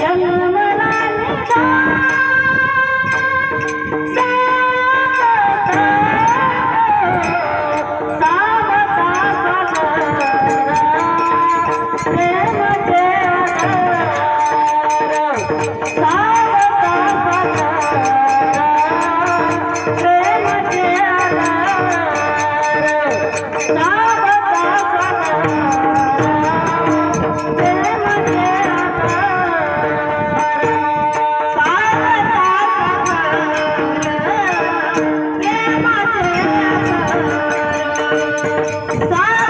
Yeah. ಸಾರ